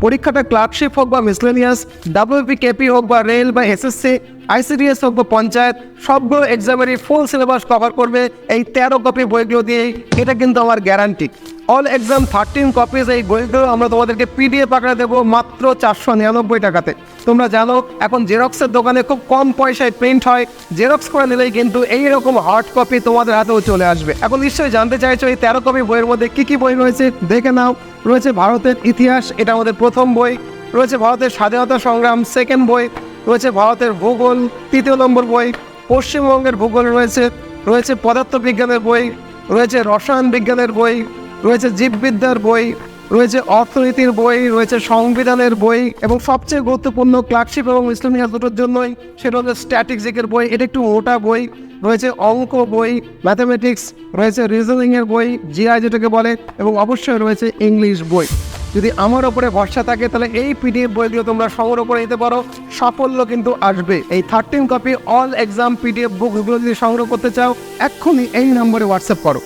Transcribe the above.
পরীক্ষাটা ক্লার্কশিপ হোক বা মিসলেনিয়াস ডাব্লিউপি কেপি হোক বা রেল বা এসএসসি আইসিডিএস হোক বা পঞ্চায়েত সবগুলো এক্সামেরই ফুল সিলেবাস কভার করবে এই তেরো কপি বইগুলো দিয়েই। এটা কিন্তু আমার guarantee all exam thirteen copies এই বইগুলো আমরা তোমাদেরকে পিডিএফ আকারে দেবো মাত্র চারশো নিরানব্বই টাকাতে। তোমরা জানো, এখন জেরক্সের দোকানে খুব কম পয়সায় প্রিন্ট হয়। জেরক্স করে নিলেই কিন্তু এই রকম হার্ড কপি তোমাদের হাতেও চলে আসবে। এখন নিশ্চয়ই জানতে চাইছো এই তেরো কপি বইয়ের মধ্যে কী কী বই রয়েছে? দেখে নাও। রয়েছে ভারতের ইতিহাস, এটা আমাদের প্রথম বই। রয়েছে ভারতের স্বাধীনতা সংগ্রাম সেকেন্ড বই। রয়েছে ভারতের ভূগোল, তৃতীয় নম্বর বই, পশ্চিমবঙ্গের ভূগোল রয়েছে রয়েছে পদার্থবিজ্ঞানের বই, রয়েছে রসায়ন বিজ্ঞানের বই, রয়েছে জীববিদ্যার বই, রয়েছে অর্থনীতির বই, রয়েছে সংবিধানের বই এবং সবচেয়ে গুরুত্বপূর্ণ ক্লার্কশিপ এবং ইসলামিয়া দুটোর জন্যই সেটা হচ্ছে স্ট্যাটিক্সিকের বই, এটা একটু মোটা বই, রয়েছে অঙ্ক বই ম্যাথামেটিক্স রয়েছে রিজনিংয়ের বই জিআই যেটাকে বলে এবং অবশ্যই রয়েছে ইংলিশ বই। যদি আমার ওপরে ভরসা থাকে, তাহলে এই পিডিএফ বইগুলো তোমরা সংগ্রহ করে নিতে পারো। সাফল্য কিন্তু আসবে। এই thirteen copy all exam PDF বুকগুলো যদি সংগ্রহ করতে চাও, এক্ষুনি এই নম্বরে হোয়াটসঅ্যাপ করো।